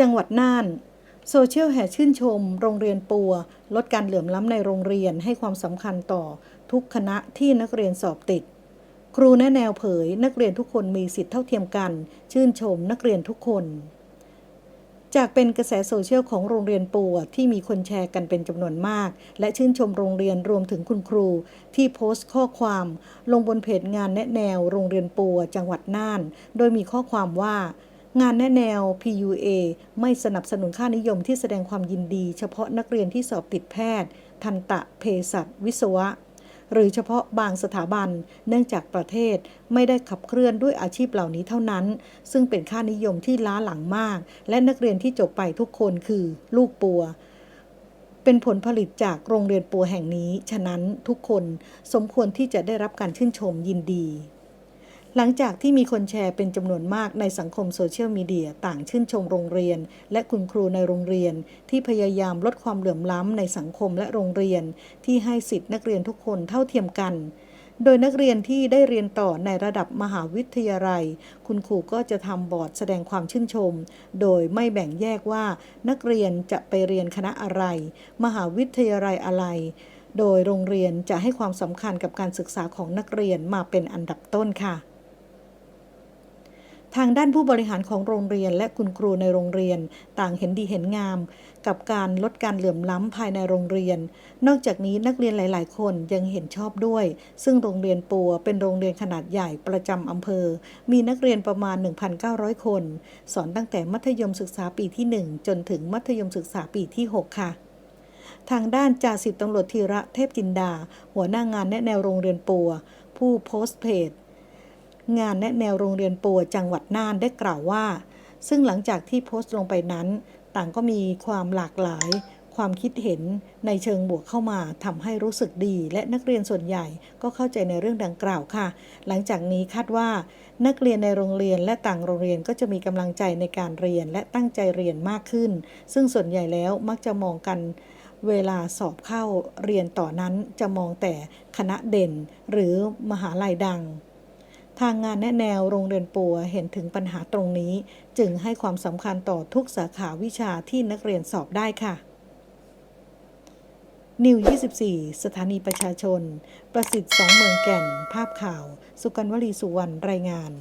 จังหวัดน่าน โซเชียลแห่ชื่นชม โรงเรียนปัว ลดการเหลื่อมล้ำในโรงเรียนให้ความสำคัญต่อทุกคณะที่นักเรียนสอบติด ครูแนะแนวเผย นักเรียนทุกคนมีสิทธิเท่าเทียมกัน ชื่นชมนักเรียนทุกคน จากเป็นกระแสโซเชียลของโรงเรียนปัวที่มีคนแชร์กันเป็นจำนวนมาก และชื่นชมโรงเรียนรวมถึงคุณครู ที่โพสต์ข้อความ ลงบนเพจงานแนะแนวโรงเรียนปัวจังหวัดน่าน โดยมีข้อความว่า งานแนแนว PUA ไม่สนับสนุนค่านิยมที่แสดงความยินดี เฉพาะนักเรียนที่สอบติดแพทย์ ทันตะเภสัชวิศวะ หรือเฉพาะบางสถาบัน เนื่องจากประเทศไม่ได้ขับเคลื่อนด้วยอาชีพเหล่านี้เท่านั้น ซึ่งเป็นค่านิยมที่ล้าหลังมาก และนักเรียนที่จบไปทุกคนคือลูกปัวเป็นผลผลิตจากโรงเรียนปัวแห่งนี้ ฉะนั้นทุกคนสมควรที่จะได้รับการชื่นชมยินดี หลังจากที่มีคนแชร์เป็นจำนวนมากในสังคมโซเชียลมีเดียต่างชื่นชมโรงเรียน และคุณครูในโรงเรียน ที่พยายามลดความเหลื่อมล้ำในสังคมและโรงเรียน ที่ให้สิทธินักเรียนทุกคนเท่าเทียมกัน โดยนักเรียนที่ได้เรียนต่อในระดับมหาวิทยาลัย คุณครูก็จะทำบอร์ดแสดงความชื่นชม โดยไม่แบ่งแยกว่า นักเรียนจะไปเรียนคณะอะไร มหาวิทยาลัยอะไรโดยโรงเรียนจะให้ความสำคัญกับการศึกษาของนักเรียนมาเป็นอันดับต้นค่ะ ทางด้านผู้บริหารของโรงเรียนและคุณครูในโรงเรียน ต่างเห็นดีเห็นงาม กับการลดการเหลื่อมล้ำภายในโรงเรียน นอกจากนี้นักเรียนหลาย ๆ คนยังเห็นชอบด้วย ซึ่งโรงเรียนปัวเป็นโรงเรียนขนาดใหญ่ประจำอำเภอ มีนักเรียนประมาณ 1,900 คน สอนตั้งแต่มัธยมศึกษาปีที่ 1 จนถึงมัธยมศึกษาปีที่ 6 ค่ะทางด้านจ่าสิบตำรวจธีระเทพจินดา หัวหน้างานแนะแนวโรงเรียนปัว ผู้โพสต์เพจ งานแนะแนวโรงเรียนปัวจังหวัดน่านได้กล่าวว่า ซึ่งหลังจากที่โพสต์ลงไปนั้น ต่างก็มีความหลากหลาย ความคิดเห็นในเชิงบวกเข้ามาทำให้รู้สึกดี และนักเรียนส่วนใหญ่ก็เข้าใจในเรื่องดังกล่าวค่ะ หลังจากนี้คาดว่า นักเรียนในโรงเรียนและต่างโรงเรียนก็จะมีกำลังใจในการเรียนและตั้งใจเรียนมากขึ้น ซึ่งส่วนใหญ่แล้วมักจะมองกันเวลาสอบเข้าเรียนต่อนั้นจะมองแต่คณะเด่น หรือมหาลัยดัง ทางงานแนะแนวโรงเรียนปัวเห็นถึงปัญหาตรงนี้ จึงให้ความสำคัญต่อทุกสาขาวิชาที่นักเรียนสอบได้ค่ะนิว 24 สถานีประชาชน ประสิทธิ์สองเมืองแก่น ภาพข่าว สุกันวลีสุวรรณ รายงาน